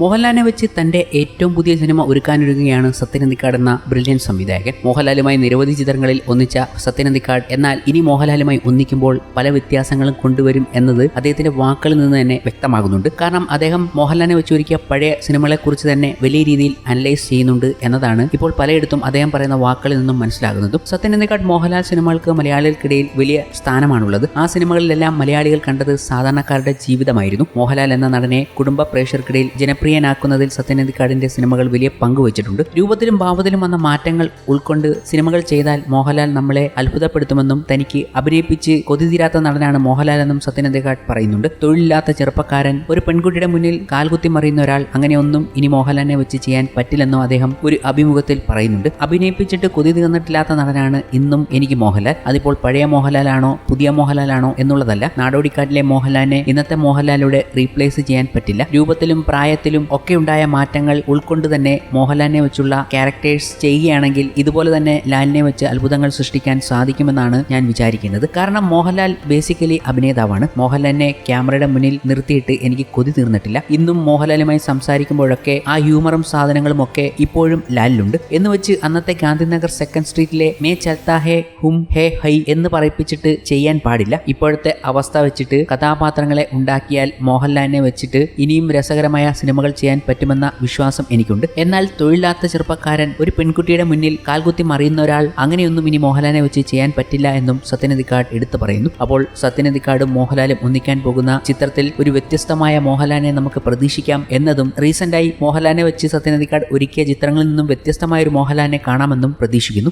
മോഹൻലാലിനെ വെച്ച് തന്റെ ഏറ്റവും പുതിയ സിനിമ ഒരുക്കാനൊരുങ്ങുകയാണ് സത്യനന്ദിക്കാട് എന്ന ബ്രില്യൻ സംവിധായകൻ. മോഹൻലാലുമായി നിരവധി ചിത്രങ്ങളിൽ ഒന്നിച്ച സത്യനന്ദിക്കാട് എന്നാൽ ഇനി മോഹൻലാലുമായി ഒന്നിക്കുമ്പോൾ പല വ്യത്യാസങ്ങളും കൊണ്ടുവരും എന്നത് അദ്ദേഹത്തിന്റെ വാക്കുകളിൽ നിന്ന് തന്നെ വ്യക്തമാകുന്നുണ്ട്. കാരണം അദ്ദേഹം മോഹൻലാലിനെ വെച്ച് ഒരുക്കിയ പഴയ സിനിമകളെക്കുറിച്ച് തന്നെ വലിയ രീതിയിൽ അനലൈസ് ചെയ്യുന്നുണ്ട് എന്നതാണ് ഇപ്പോൾ പലയിടത്തും അദ്ദേഹം പറയുന്ന വാക്കുകളിൽ നിന്നും മനസ്സിലാകുന്നതും. സത്യനന്ദിക്കാട് മോഹൻലാൽ സിനിമകൾക്ക് മലയാളികൾക്കിടയിൽ വലിയ സ്ഥാനമാണുള്ളത്. ആ സിനിമകളിലെല്ലാം മലയാളികൾ കണ്ടത് സാധാരണക്കാരുടെ ജീവിതമായിരുന്നു. മോഹൻലാൽ എന്ന നടനെ കുടുംബ പ്രേക്ഷകർക്കിടയിൽ ജനപ്രിയനാക്കുന്നതിൽ സത്യനന്ദിക്കാടിന്റെ സിനിമകൾ വലിയ പങ്കുവച്ചിട്ടുണ്ട് രൂപത്തിലും ഭാവത്തിലും വന്ന മാറ്റങ്ങൾ ഉൾക്കൊണ്ട് സിനിമകൾ ചെയ്താൽ മോഹൻലാൽ നമ്മളെ അത്ഭുതപ്പെടുത്തുമെന്നും തനിക്ക് അഭിനയിപ്പിച്ച് കൊതിതീരാത്ത നടനാണ് മോഹൻലാൽ എന്നും സത്യനന്ദിക്കാട് പറയുന്നുണ്ട്. തൊഴിലില്ലാത്ത ചെറുപ്പക്കാരൻ ഒരു പെൺകുട്ടിയുടെ മുന്നിൽ കാൽകുത്തി മറിയുന്ന ഒരാൾ അങ്ങനെയൊന്നും ഇനി മോഹൻലാലിനെ വെച്ച് ചെയ്യാൻ പറ്റില്ലെന്നും അദ്ദേഹം ഒരു അഭിമുഖത്തിൽ പറയുന്നുണ്ട്. അഭിനയിപ്പിച്ചിട്ട് കൊതി തീർന്നിട്ടില്ലാത്ത നടനാണ് ഇന്നും എനിക്ക് മോഹൻലാൽ. അതിപ്പോൾ പഴയ മോഹൻലാലാണോ പുതിയ മോഹൻലാലാണോ എന്നുള്ളതല്ല. നാടോടിക്കാട്ടിലെ മോഹൻലാലിനെ ഇന്നത്തെ മോഹൻലാലിലൂടെ റീപ്ലേസ് ചെയ്യാൻ പറ്റില്ല. രൂപത്തിലും പ്രായത്തിലും ഒക്കെ ഉണ്ടായ മാറ്റങ്ങൾ ഉൾക്കൊണ്ട് തന്നെ മോഹൻലാലിനെ വെച്ചുള്ള ക്യാരക്ടേഴ്സ് ചെയ്യുകയാണെങ്കിൽ ഇതുപോലെ തന്നെ ലാലിനെ വെച്ച് അത്ഭുതങ്ങൾ സൃഷ്ടിക്കാൻ സാധിക്കുമെന്നാണ് ഞാൻ വിചാരിക്കുന്നത്. കാരണം മോഹൻലാൽ ബേസിക്കലി അഭിനേതാവാണ്. മോഹൻലാലിനെ ക്യാമറയുടെ മുന്നിൽ നിർത്തിയിട്ട് എനിക്ക് കൊതി തീർന്നിട്ടില്ല. ഇന്നും മോഹൻലാലുമായി സംസാരിക്കുമ്പോഴൊക്കെ ആ ഹ്യൂമറും സാധനങ്ങളും ഒക്കെ ഇപ്പോഴും ലാലിലുണ്ട്. എന്ന് വെച്ച് അന്നത്തെ ഗാന്ധിനഗർ സെക്കൻഡ് സ്ട്രീറ്റിലെ മേ ചൽത്താ ഹേ ഹും ഹേ ഹൈ എന്ന് പറയിപ്പിച്ചിട്ട് ചെയ്യാൻ പാടില്ല. ഇപ്പോഴത്തെ അവസ്ഥ വെച്ചിട്ട് കഥാപാത്രങ്ങളെ ഉണ്ടാക്കിയാൽ മോഹൻലാലിനെ വെച്ചിട്ട് ഇനിയും രസകരമായ സിനിമകൾ ചെയ്യാൻ പറ്റുമെന്ന വിശ്വാസം എനിക്കുണ്ട്. എന്നാൽ തൊഴിലില്ലാത്ത ചെറുപ്പക്കാരൻ ഒരു പെൺകുട്ടിയുടെ മുന്നിൽ കാൽകുത്തി മറിയുന്ന ഒരാൾ അങ്ങനെയൊന്നും ഇനി മോഹൻലാലിനെ വെച്ച് ചെയ്യാൻ പറ്റില്ല എന്നും സത്യനദിക്കാട് എടുത്തു പറയുന്നു. അപ്പോൾ സത്യനദിക്കാടും മോഹൻലാലും ഒന്നിക്കാൻ പോകുന്ന ചിത്രത്തിൽ ഒരു വ്യത്യസ്തമായ മോഹൻലാലിനെ നമുക്ക് പ്രതീക്ഷിക്കാം എന്നതും റീസെന്റായി മോഹൻലാലിനെ വെച്ച് സത്യനദിക്കാട് ഒരുക്കിയ ചിത്രങ്ങളിൽ നിന്നും വ്യത്യസ്തമായ ഒരു മോഹൻലാലിനെ കാണാമെന്നും പ്രതീക്ഷിക്കുന്നു.